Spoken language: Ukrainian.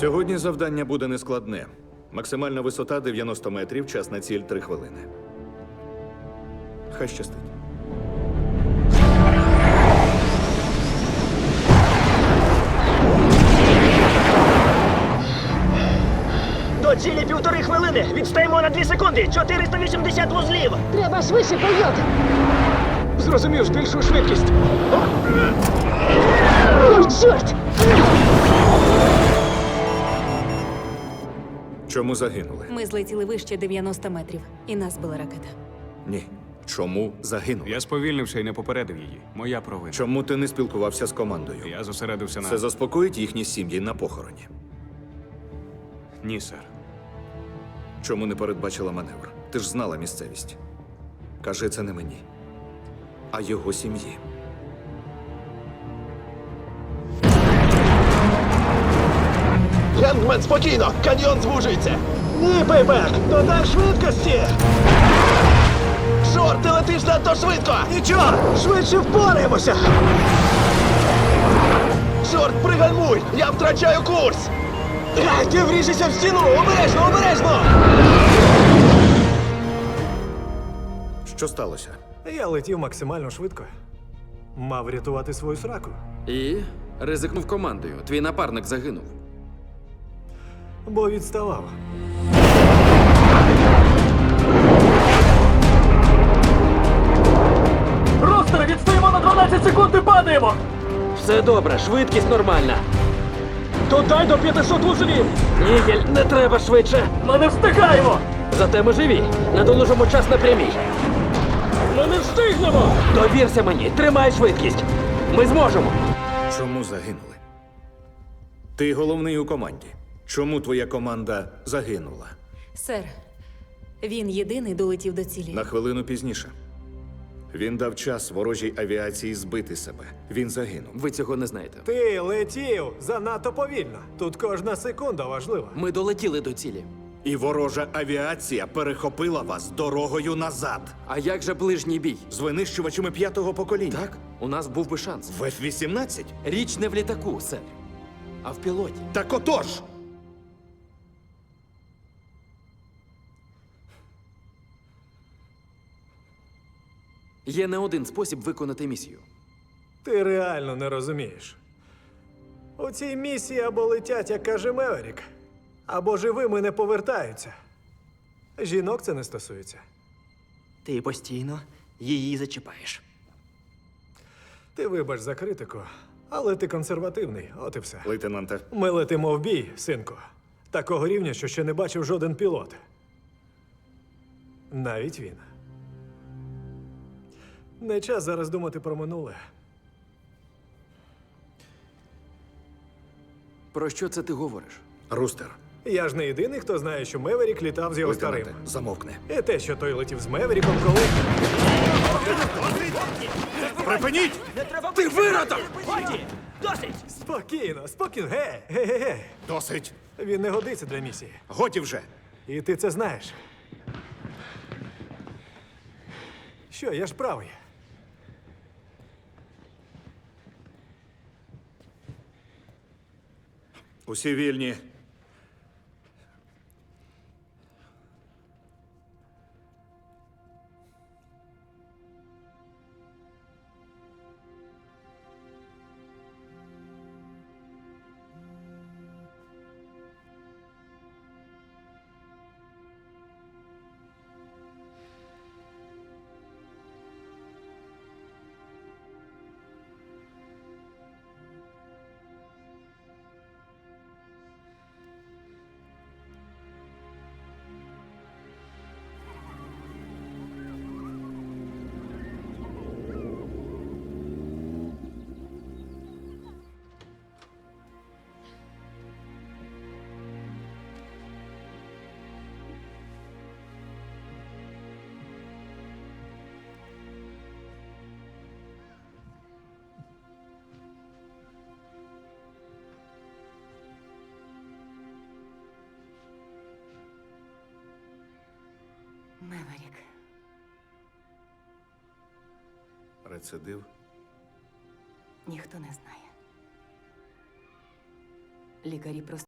Сьогодні завдання буде нескладне. Максимальна висота 90 метрів, час на ціль 3 хвилини. Хай щастить. До цілі півтори хвилини. Відстаємо на дві секунди. 480 вузлів. Треба швидше, койот! Зрозумів, збільшую швидкість. О, чорт! Чому загинули? Ми злетіли вище 90 метрів, і нас збила ракета. Ні. Чому загинули? Я сповільнився і не попередив її. Моя провина. Чому ти не спілкувався з командою? Я зосередився на Це заспокоїть їхні сім'ї на похороні. ні, сер. Чому не передбачила маневр? Ти ж знала місцевість. Кажи це не мені, а його сім'ї. Гендмен, спокійно! Каньйон звужується! Ні, Пейбек, додай швидкості. Чорт, ти летиш надто швидко! Нічого, швидше впораємося. Чорт, пригальмуй! Я втрачаю курс! Ти вріжешся в стіну. Обережно, обережно. Що сталося? Я летів максимально швидко. Мав рятувати свою сраку. І ризикнув командою. Твій напарник загинув. Бо відставав. Ростер, відстоїмо на 12 секунд і падаємо. Все добре, швидкість нормальна. Додай до 500 вузлів. Нігель, не треба швидше. Ми не встигаємо. Зате ми живі. Надолужимо час на прямій. Ми не встигнемо. Довірся мені, тримай швидкість. Ми зможемо. Чому загинули? Ти головний у команді. Чому твоя команда загинула? Сер, він єдиний долетів до цілі. На хвилину пізніше. Він дав час ворожій авіації збити себе. Він загинув. Ви цього не знаєте. Ти летів занадто повільно. Тут кожна секунда важлива. Ми долетіли до цілі. І ворожа авіація перехопила вас дорогою назад А як же ближній бій? з винищувачами п'ятого покоління. Так, у нас був би шанс. В F-18? Річ не в літаку, сер, а в пілоті. Так отож! Є не один спосіб виконати місію. Ти реально не розумієш. У цій місії або летять, як каже Меверік, або живими не повертаються. Жінок це не стосується. Ти постійно її зачіпаєш. Ти вибач за критику, але ти консервативний, от і все. Лейтенанте, Ми летимо в бій, синку. Такого рівня, що ще не бачив жоден пілот. Навіть він. Не час зараз думати про минуле. Про що це ти говориш? Рустер, Я ж не єдиний, хто знає, що Меверік літав з його лейтенанте, старим. замовкни. І те, що той летів з Меверіком, коли. Припиніть! Ти виродок! Досить. Спокійно, спокійно. Гей, гей, гей, гей. Досить! Він не годиться для місії. Годі вже! І ти це знаєш. Що, я ж правий. Усі вільні. Меверік. Рецидив. Ніхто не знає. Лікарі просто